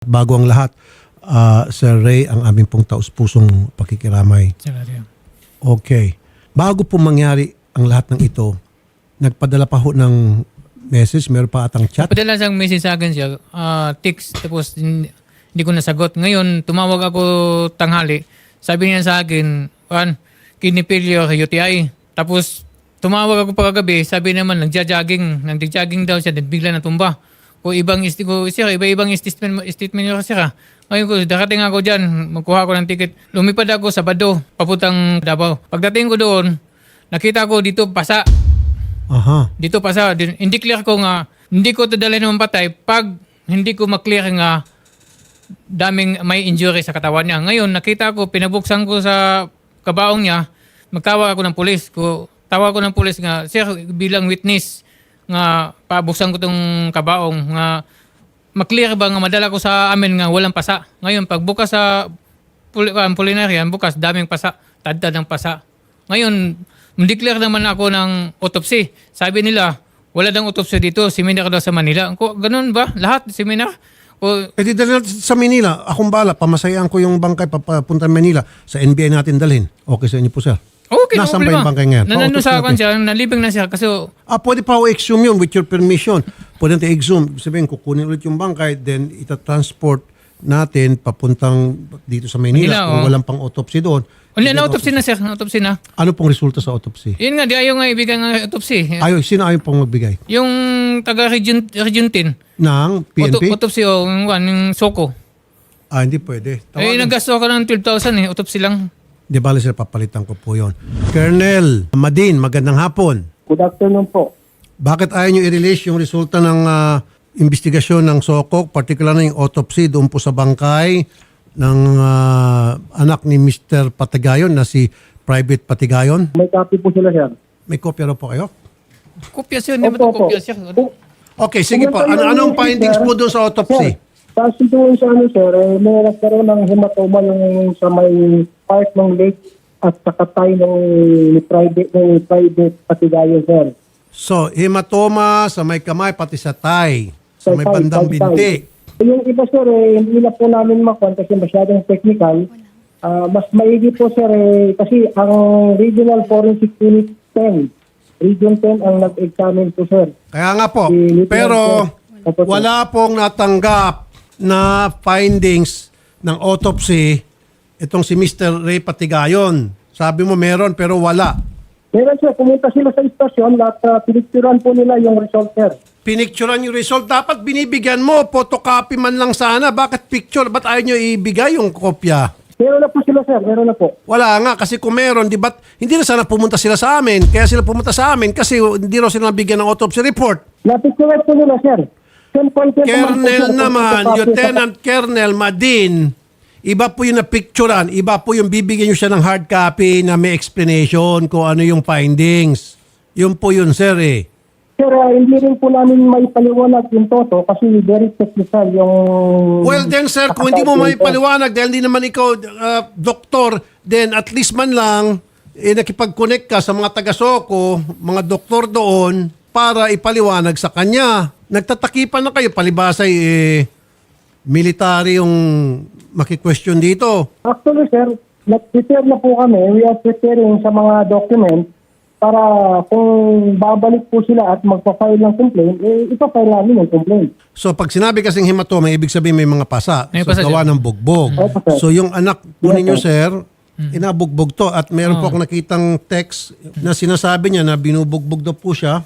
Bago ang lahat, ah, Sir Ray, ang aming pong taus-pusong pakikiramay. Okay. Bago po mangyari ang lahat ng ito, nagpadala pa ho ng message, meron pa atang chat. Padala siyang message sa akin siya, ah, text, tapos hindi, hindi ko nasagot. Ngayon, tumawag ako tanghali. Sabi niya sa akin, Juan, kinipilyo sa UTI. Tapos, tumawag ako pagkagabi, sabi naman, nagja-jogging. Nagja-jogging daw siya, then bigla natumba. O ibang isti ko, siya, iba-ibang statement, statement niya kasi ka. Ngayon ko, darating ako dyan, magkuha ko ng ticket. Lumipad ako sa Bado, papuntang Davao. Pagdating ko doon, nakita ko dito pasa. Aha. Dito pa sa, din- hindi clear ko nga, hindi ko dalhin ng patay pag hindi ko maklear nga daming may injury sa katawan niya. Ngayon, nakita ko, pinabuksan ko sa kabaong niya, magtawag ako ng pulis. Ko, tawag ko ng pulis nga, sir, bilang witness, nga pabuksan ko tong kabaong, nga maklear ba nga madala ko sa amin nga walang pasa. Ngayon, pag bukas sa pul- uh, pulinaryan, bukas daming pasa, tadtad ng pasa. Ngayon, declare naman ako ng autopsy. Sabi nila, wala daw autopsy dito, seminar daw sa Manila. Ko, ganun ba? Lahat seminar? O, E di dalhin sa Manila. Akong bala, pamasayaan ko yung bangkay papunta Manila. Sa NBI natin dalhin. Okay sa inyo po, sir. Okay, no Nasaan ba problema. yung bangkay ngayon? Nanano sa akin siya, nalibing na siya kasi Ah, pwede pa ako exhume yun with your permission. Pwede natin exhume. Ibig Sabihin, kukunin ulit yung bangkay, then itatransport natin papuntang dito sa Manila. Manila, kung oh. walang pang autopsy doon. Ano, na autopsy na sir, autopsy na. Ano pong resulta sa autopsy? Yun nga, di ayaw nga ibigay ng autopsy. Ayaw, sino ayaw pong magbigay? Yung taga Region, Region 10. Ng Auto, PNP? autopsy o yung, one, yung Soko. ah, hindi pwede. Eh, Tawagan. naggasto ako ng 12,000 eh, autopsy lang. Di bali sila papalitan ko po yon. Colonel Madin, magandang hapon. Good afternoon po. Bakit ayaw nyo i-release yung resulta ng ah, investigasyon ng SOCOC, particular na yung autopsy doon po sa bangkay ng ah, anak ni Mr. Patigayon na si Private Patigayon? May copy po sila, sir. May kopya raw po kayo? Kopya siya, hindi mo Opo, ito opo. kopya siya. Kung- Okay, sige po. Ano, yung anong sir, findings po doon sa autopsy? Kasi doon sa ano, sir, eh, may nagkaroon ng hematoma yung sa may part ng leg at sa katay ng private ng private patigayo, sir. So, hematoma sa may kamay, pati sa tay, sa may Tay, bandang tay, tay. binti. Yung iba, sir, eh, hindi na po namin makuha kasi masyadong technical. Ah, mas maigi po, sir, eh, kasi ang Regional Forensic Unit 10, Region 10 ang nag-examine po, sir. Kaya nga po. Si Lieutenant Pero Sir. Opo, sir. wala pong natanggap na findings ng autopsy itong si Mr. Ray Patigayon. Sabi mo meron pero wala. Meron sir, pumunta sila sa istasyon at uh, pinicturan po nila yung result, sir. Pinicturean yung result. Dapat binibigyan mo. Photocopy man lang sana. Bakit picture? Ba't ayaw nyo ibigay yung kopya? Meron na po sila, sir. Meron na po. Wala nga kasi kung meron, di ba't hindi na sana pumunta sila sa amin. Kaya sila pumunta sa amin kasi hindi raw sila nabigyan ng autopsy report. Napicturan po nila, sir. 10 point po, Colonel naman, Lieutenant Colonel Madin, iba po yung napicturean, iba po yung bibigyan nyo siya ng hard copy na may explanation kung ano yung findings. Yun po yun, sir eh. Sir, uh, hindi rin po namin may paliwanag yung toto kasi very technical yung... Well then sir, kung hindi mo may paliwanag dahil hindi naman ikaw uh, doktor, then at least man lang eh, nakipag-connect ka sa mga taga-soko, mga doktor doon para ipaliwanag sa kanya. Nagtatakipan na kayo, palibasay eh, military yung maki-question dito. Actually, sir, nag-prepare na po kami. We are preparing sa mga document para kung babalik po sila at magpa-file ng complaint, eh, ipafile namin yung complaint. So pag sinabi kasing hematoma, ibig sabihin may mga pasa. May so pasa gawa ng bugbog. Opo, sir. So yung anak po Yes, ninyo, sir. sir, inabugbog to. At meron po akong nakitang text na sinasabi niya na binubugbog daw po siya.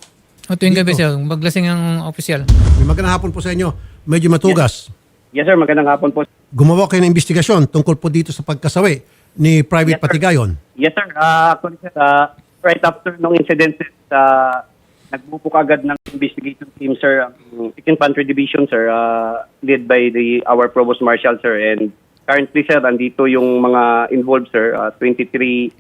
O tuwing gabi siya, maglasing ang opisyal. Magandang hapon po sa inyo. Medyo matugas. Yes sir, magandang hapon po. Gumawa kayo ng investigasyon tungkol po dito sa pagkasawi ni Private Yes, sir. Patigayon. Yes sir, Ah, actually sir, ah, right after nung incident sir, uh, nagbubuk agad ng investigation team sir, ang 2nd Pantry Division sir, ah, led by the our Provost Marshal sir and currently sir, andito yung mga involved sir, ah, 23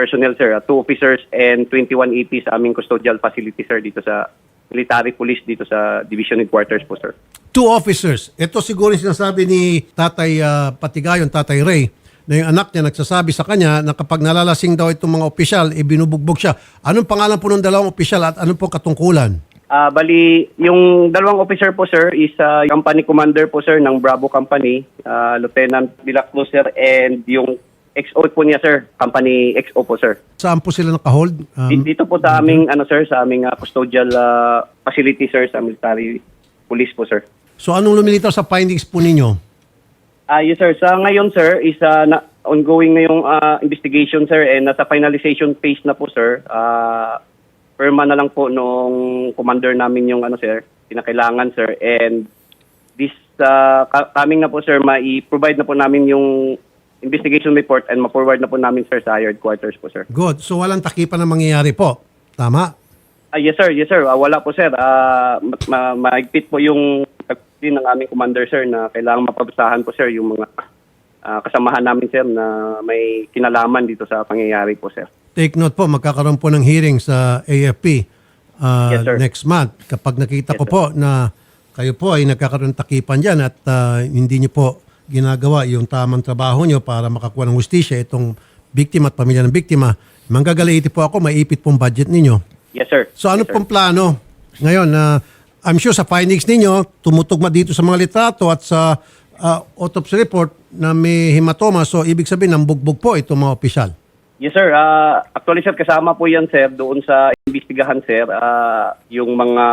personnel sir, ah, 2 officers and 21 AP sa aming custodial facility sir dito sa military police dito sa division headquarters po sir. Two officers. Ito siguro yung sinasabi ni Tatay ah, Patigayon, Tatay Ray, na yung anak niya nagsasabi sa kanya na kapag nalalasing daw itong mga opisyal, eh binubugbog siya. Anong pangalan po ng dalawang opisyal at anong po katungkulan? Ah, bali, yung dalawang officer po sir is ah, company commander po sir ng Bravo Company, ah, Lieutenant Dilacruz sir and yung XO po niya sir, company XO po sir. Saan po sila nakahold? Um, Di- Dito po sa aming ano sir, sa aming ah, custodial ah, facility sir sa military police po sir. so anong lumilitaw sa findings po ninyo? Ah, yes sir. Sa ngayon sir is ah, na, ongoing na yung ah, investigation sir and nasa finalization phase na po sir. Ah, perma na lang po nung commander namin yung ano sir, pinakailangan sir and this ah, ka- coming na po sir, mai-provide na po namin yung investigation report and ma-forward na po namin sir sa higher quarters po sir. Good. So walang takipan na mangyayari po. Tama? Ah, yes sir, yes sir. Ah, wala po sir. Ah, ma- ma- maigpit po yung din ng aming commander sir na kailangan mapabasahan po sir yung mga ah, kasamahan namin sir na may kinalaman dito sa pangyayari po sir. Take note po, magkakaroon po ng hearing sa AFP uh, Yes, sir. next month. Kapag nakita Yes, ko sir. po na kayo po ay nagkakaroon ng takipan dyan at uh, hindi nyo po ginagawa yung tamang trabaho nyo para makakuha ng hustisya itong biktima at pamilya ng biktima, manggagalaiti po ako, maipit pong budget ninyo. Yes sir. So ano yes, sir. pong plano? Ngayon, na I'm sure sa findings ninyo, tumutugma dito sa mga litrato at sa uh, autopsy report na may hematoma. So ibig sabihin, ng bugbog po itong mga opisyal. Yes sir. Ah, actually sir kasama po yan sir doon sa investigahan sir ah, yung mga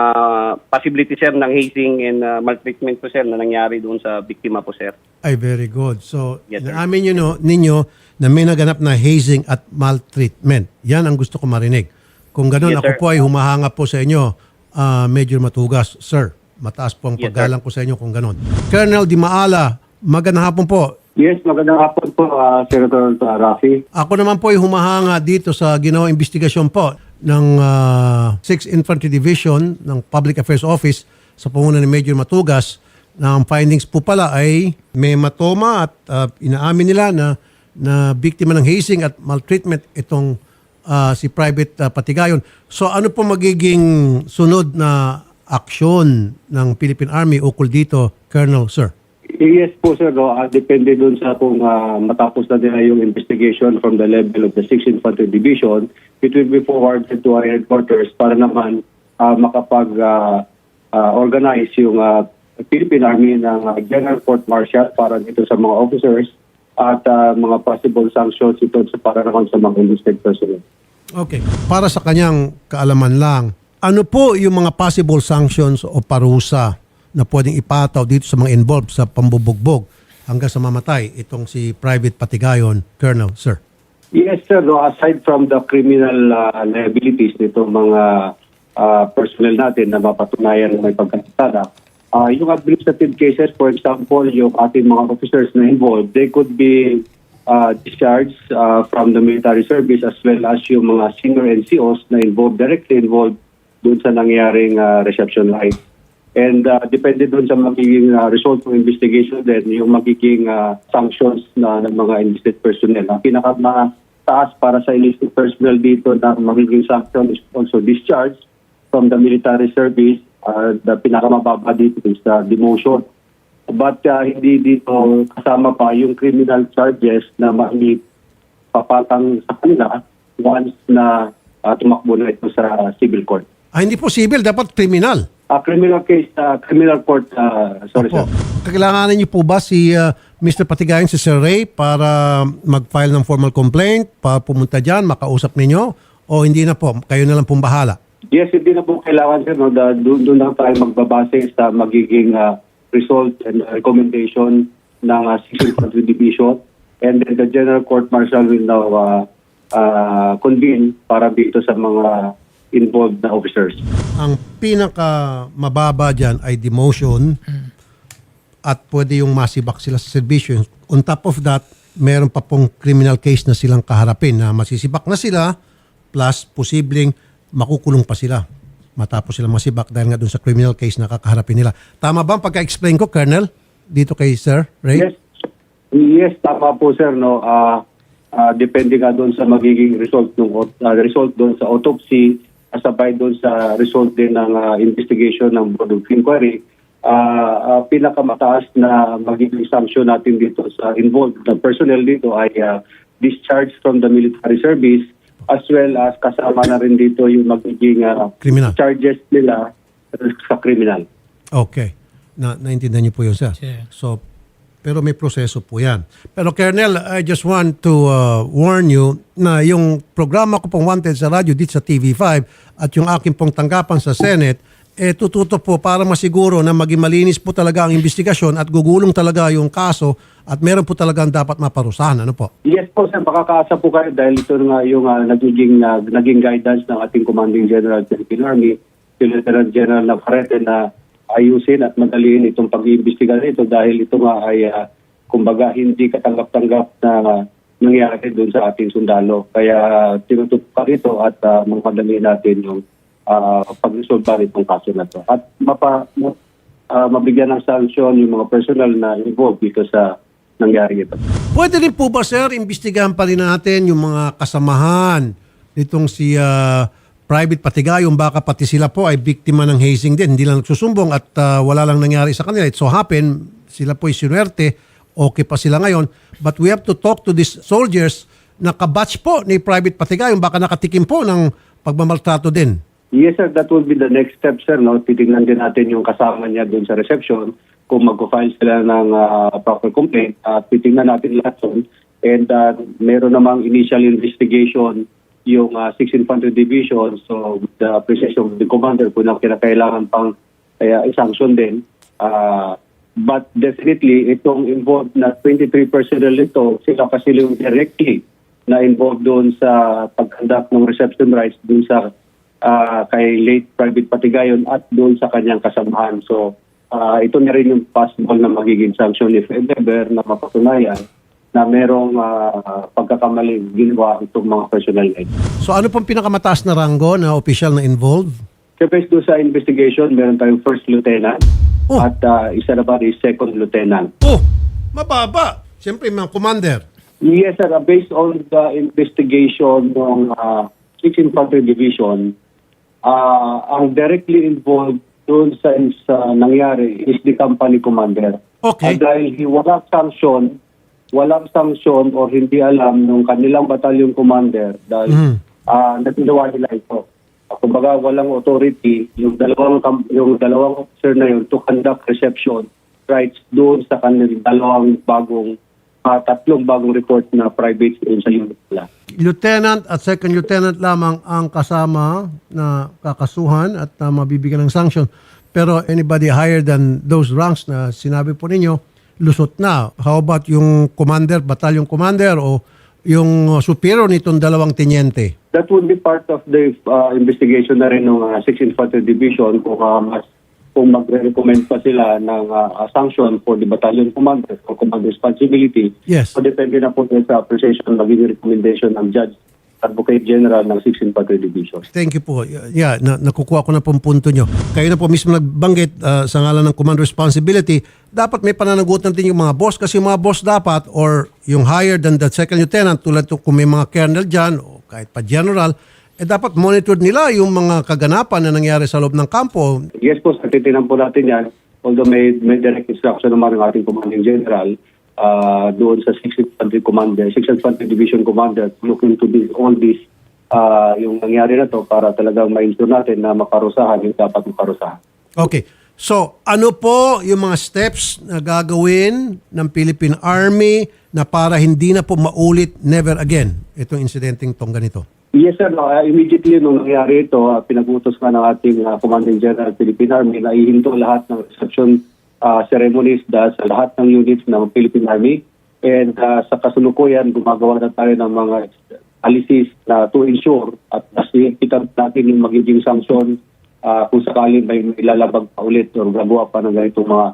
possibility sir ng hazing and ah, maltreatment po sir na nangyari doon sa biktima po sir. Ay, very good. So, Yes, naamin nyo, no, ninyo na may naganap na hazing at maltreatment. Yan ang gusto ko marinig. Kung ganun, Yes, ako sir. po ay humahanga po sa inyo, ah, medyo matugas. Sir, mataas po ang Yes, paggalang ko sa inyo kung ganun. Colonel Di Maala, magandang hapon po. Yes, magandang hapon po, uh, Senator uh, Rafi. Ako naman po ay humahanga dito sa ginawang investigasyon po ng ah, 6th Infantry Division ng Public Affairs Office sa panguna ni Major Matugas na ang findings po pala ay may hematoma at ah, inaamin nila na na biktima ng hazing at maltreatment itong ah, si Private ah, Patigayon. So ano po magiging sunod na aksyon ng Philippine Army ukol dito, Colonel, sir? Yes po, sir. No, uh, depende dun sa kung uh, matapos na nila yung investigation from the level of the 6th Infantry Division, it will be forwarded to our headquarters para naman uh, makapag uh, uh, organize yung uh, Philippine Army ng uh, General Court Martial para dito sa mga officers at uh, mga possible sanctions ito sa para naman sa mga enlisted personnel. Okay. Para sa kanyang kaalaman lang, ano po yung mga possible sanctions o parusa na pwedeng ipataw dito sa mga involved sa pambubugbog hanggang sa mamatay itong si Private Patigayon, Colonel, sir? Yes, sir. No, aside from the criminal uh, liabilities nito mga uh, personnel natin na mapatunayan na may pagkakasala, uh, yung administrative cases, for example, yung ating mga officers na involved, they could be uh, discharged uh, from the military service as well as yung mga senior NCOs na involved, directly involved doon sa nangyaring uh, reception line. And uh, depende doon sa magiging uh, result ng investigation din, yung magiging uh, sanctions na ng mga enlisted personnel. Ang pinaka taas para sa enlisted personnel dito na magiging sanction is also discharge from the military service. Uh, the pinakamababa dito is uh, demotion. But uh, hindi dito kasama pa yung criminal charges na may papatang sa kanila once na uh, tumakbo na ito sa civil court. Ah, hindi po civil, dapat criminal. A criminal case, uh, criminal court, uh, sorry Opo. sir. Kailanganin niyo po ba si ah, Mr. Patigayon, si Sir Ray, para mag-file ng formal complaint, para pumunta dyan, makausap ninyo? O hindi na po, kayo na lang pong bahala? Yes, hindi na po kailangan sir, no, da, doon, doon lang tayo magbabase sa magiging uh, result and recommendation ng uh, 6th Infantry Division. And then the General Court Martial will now uh, uh, convene para dito sa mga involved na officers. ang pinaka mababa dyan ay demotion at pwede yung masibak sila sa servisyo. On top of that, meron pa pong criminal case na silang kaharapin na masisibak na sila plus posibleng makukulong pa sila matapos silang masibak dahil nga dun sa criminal case na kakaharapin nila. Tama ba ang pagka-explain ko, Colonel? Dito kay Sir Ray? Yes. Yes, tama po sir no. Ah ah, depende nga doon sa magiging result ng result doon sa autopsy kasabay doon sa result din ng ah, investigation ng Board of Inquiry. Ah, ah, pinakamataas na magiging sanction natin dito sa involved na personnel dito ay ah, discharge from the military service as well as kasama na rin dito yung magiging ah, Criminal. charges nila sa criminal. Okay. Na, naintindihan niyo po yun, sir. Sir. So, pero may proseso po yan. Pero Colonel, I just want to uh, warn you na yung programa ko pong Wanted sa radyo dito sa TV5 at yung aking pong tanggapan sa Senate, eh tututo po para masiguro na maging malinis po talaga ang investigasyon at gugulong talaga yung kaso at meron po talagang dapat maparusahan. Ano po? Yes po sir, makakaasa po kayo dahil ito nga yung ah, nagiging, ah, naging guidance ng ating Commanding General Philippine Army, Lieutenant General Navarrete na ayusin at madaliin itong pag-iimbestiga nito dahil ito nga ay ah, kumbaga hindi katanggap-tanggap na ah, nangyari doon sa ating sundalo. Kaya tinututok pa ito at uh, mamadali natin yung uh, pag-resolve itong kaso na to. At mapa, ma- ah, mabigyan ng sanction yung mga personal na involved dito sa nangyari ito. Pwede rin po ba, sir, imbestigahan pa rin natin yung mga kasamahan nitong si ah, Private Patigayong baka pati sila po ay biktima ng hazing din. Hindi lang nagsusumbong at ah, wala lang nangyari sa kanila. It so happen, sila po ay sinuwerte, okay pa sila ngayon. But we have to talk to these soldiers na kabatch po ni Private Patigayong baka nakatikim po ng pagmamaltrato din. Yes, sir. That will be the next step, sir. No? Titignan din natin yung kasama niya doon sa reception kung mag-file sila ng ah, proper complaint. At titignan natin lahat yun. And ah, meron namang initial investigation yung uh, 6 Infantry Division. So, with the appreciation of the commander kung ang kinakailangan pang uh, sanction din. Ah, but definitely, itong involved na 23 personnel ito, sila kasi yung directly na involved doon sa pag-conduct ng reception rights doon sa ah, kay late Private Patigayon at doon sa kanyang kasamahan. So, ah, ito na rin yung possible na magiging sanction if ever na mapatunayan na merong ah, pagkakamali ginawa itong mga personnel na ito. So ano pong pinakamataas na ranggo na official na involved? Siyempre doon sa investigation, meron tayong first lieutenant Oh. at ah, isa na ba is second lieutenant. Oh, mababa. Siyempre, mga commander. Yes, sir. Uh, Based on the investigation ng uh, 6 Infantry Division, uh, ang directly involved doon sa, sa nangyari is the company commander. Okay. At dahil hi- walang sanction, walang sanction or hindi alam ng kanilang batalyon commander dahil Mhm. uh, naginawa nila ito. Uh, kumbaga walang authority yung dalawang yung dalawang officer na yun to conduct reception rights doon sa kanilang dalawang bagong ah, tatlong bagong report na private doon sa unit nila. lieutenant at second lieutenant lamang ang kasama na kakasuhan at na mabibigyan ng sanction. Pero anybody higher than those ranks na sinabi po ninyo, lusot na. How about yung commander, battalion commander o yung superior nitong dalawang tenyente? That would be part of the uh, investigation na rin ng uh, 6 Infantry Division kung uh, mas kung magre-recommend pa sila ng uh, sanction for the battalion commander for command responsibility. Yes. So depende na po sa appreciation magiging recommendation ng Judge Advocate General ng 6 Infantry Division. Thank you po. Yeah, na, nakukuha ko na po ang punto nyo. Kayo na po mismo nagbanggit uh, sa ngalan ng command responsibility, dapat may pananagutan din yung mga boss kasi yung mga boss dapat or yung higher than the second lieutenant tulad to, kung may mga colonel dyan o kahit pa general, eh dapat monitored nila yung mga kaganapan na nangyari sa loob ng kampo. Yes po, titinan po natin yan. Although may, may direct instruction naman ng ating Commanding General uh, doon sa 6th Infantry Commander, 6th Infantry Division Commander to look into this, all this uh, yung nangyari na to para talagang ma-ensure natin na makarusahan yung dapat makarusahan. Okay. So, ano po yung mga steps na gagawin ng Philippine Army na para hindi na po maulit never again itong insidenteng tong ganito? Yes sir, no, uh, immediately nung nangyari ito, uh, pinagutos nga ng ating uh, Commanding General Philippine Army na ihinto lahat ng reception uh, ceremonies da, sa lahat ng units ng Philippine Army. And uh, sa kasulukuyan, gumagawa na tayo ng mga alisis na to ensure at nasipitan natin yung magiging sanction uh, kung sakaling may ilalabag pa ulit o gagawa pa ng ganitong mga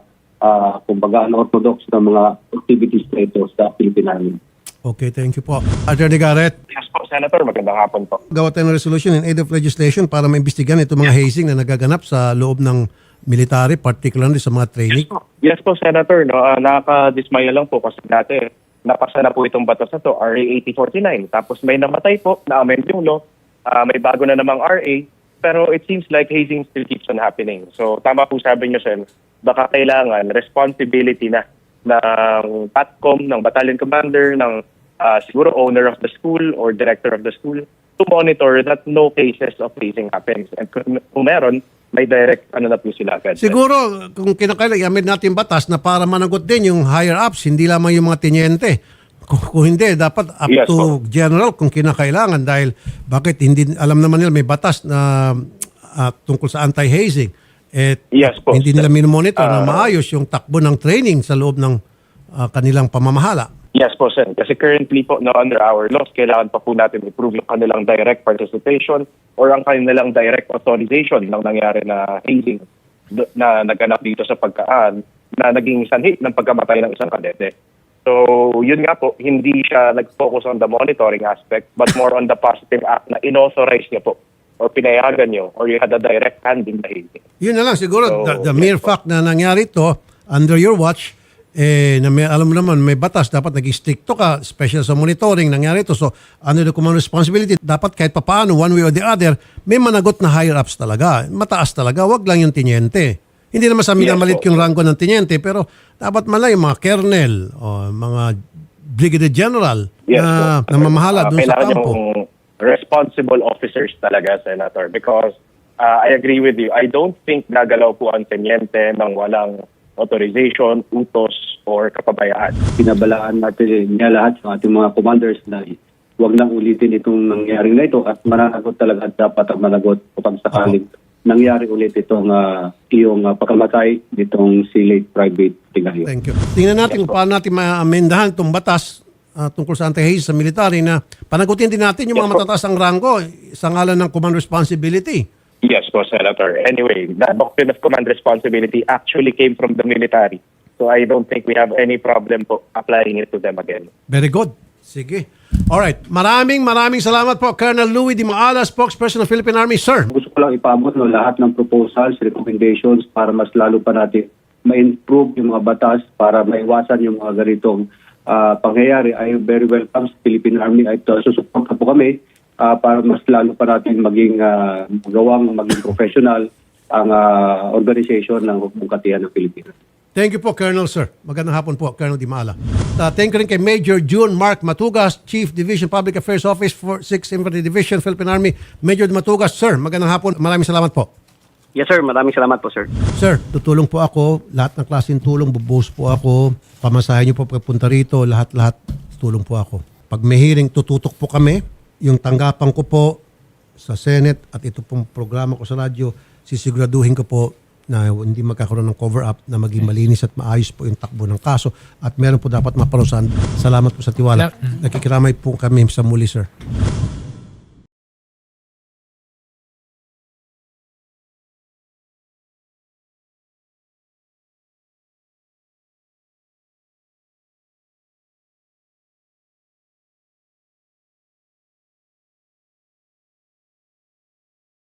uh, kumbaga unorthodox na mga activities na ito sa Philippine Army. Okay, thank you po. Attorney Garrett, Yes po, Senator. Magandang hapon po. gawa tayo ng resolution in aid of legislation para maimbestigan itong mga hazing na nagaganap sa loob ng military, particularly sa mga training. Yes po, Senator. No, uh, nakakadismaya lang po kasi dati napasa na po itong batas na to, RA 8049. Tapos may namatay po, na-amend yung law. Ah, may bago na namang RA. Pero it seems like hazing still keeps on happening. So tama po sabi niyo, Sen, baka kailangan responsibility na ng PATCOM, ng battalion commander, ng ah, siguro owner of the school or director of the school to monitor that no cases of hazing happens. And kung, kung meron, may direct ano na po sila agad. Siguro, kung kinakailangan, i-amend natin batas na para managot din yung higher ups, hindi lamang yung mga tinyente. Kung, kung hindi, dapat up Yes, to general kung kinakailangan dahil bakit hindi, alam naman nila may batas na ah, tungkol sa anti-hazing. Eh, Yes po. hindi nila minomonitor na Ah. maayos yung takbo ng training sa loob ng ah, kanilang pamamahala. Yes po, Sen. Kasi currently po, no, under our laws, kailangan pa po natin improve yung kanilang direct participation or ang kanilang direct authorization ng nangyari na hazing na naganap dito sa pagkaan na naging sanhi ng pagkamatay ng isang kadete. So, yun nga po, hindi siya nag-focus on the monitoring aspect but more on the positive act na inauthorize niya po or pinayagan niyo or you had a direct hand in the hazing. Yun na lang, siguro, So, the, the yes mere po. fact na nangyari to under your watch, eh, na may, alam mo naman, may batas, dapat naging stricto ka, special sa monitoring, nangyari to. So, under the command responsibility, dapat kahit papaano, one way or the other, may managot na higher ups talaga. Mataas talaga, wag lang yung tinyente. Hindi naman sa amin Yes malit yung rango ng tinyente, pero dapat man lang yung mga colonel o mga brigadier general Yes, na po. namamahala Ah, dun sa kampo. responsible officers talaga, Senator. Because uh, I agree with you. I don't think gagalaw po ang tenyente ng walang authorization, utos, or kapabayaan. Pinabalaan natin niya lahat ng ating mga commanders na huwag nang ulitin itong nangyaring na ito at mananagot talaga at dapat ang managot kapag sakaling nangyari ulit itong ah, iyong ah, pagkamatay nitong si late private Tigayo. Thank you. Tingnan natin kung paano natin ma-amendahan itong batas ah, tungkol sa anti-haze sa military na panagutin din natin yung mga Yes, matataas ang ranggo sa ngalan ng command responsibility. Yes po, Senator. Anyway, the doctrine of command responsibility actually came from the military. So I don't think we have any problem po applying it to them again. Very good. Sige. Alright. Maraming maraming salamat po Colonel Louis Di Maala, spokesperson ng Philippine Army. Sir, Gusto ko lang ipaabot no, lahat ng proposals, recommendations para mas lalo pa natin ma-improve yung mga batas para maiwasan yung mga ganitong ah, pangyayari ay very welcome sa Philippine Army at uh, susuporta po kami ah, para mas lalo pa natin maging ah, magawang maging professional ang ah, organization ng Hukbong Katihan ng Pilipinas. Thank you po, Colonel, sir. Magandang hapon po, Colonel Di Maala. Uh, thank you rin kay Major June Mark Matugas, Chief Division Public Affairs Office for 6th Infantry Division, Philippine Army. Major Matugas, sir, magandang hapon. Maraming salamat po. Yes sir, maraming salamat po sir. Sir, tutulong po ako. Lahat ng klaseng tulong, bubuhos po ako. Pamasahin niyo po pagpunta rito. Lahat-lahat, tulong po ako. Pag may hearing, tututok po kami. Yung tanggapan ko po sa Senate at ito pong programa ko sa radyo, sisiguraduhin ko po na hindi magkakaroon ng cover-up na maging malinis at maayos po yung takbo ng kaso at meron po dapat maparusahan. Salamat po sa tiwala. Nakikiramay po kami sa muli, sir.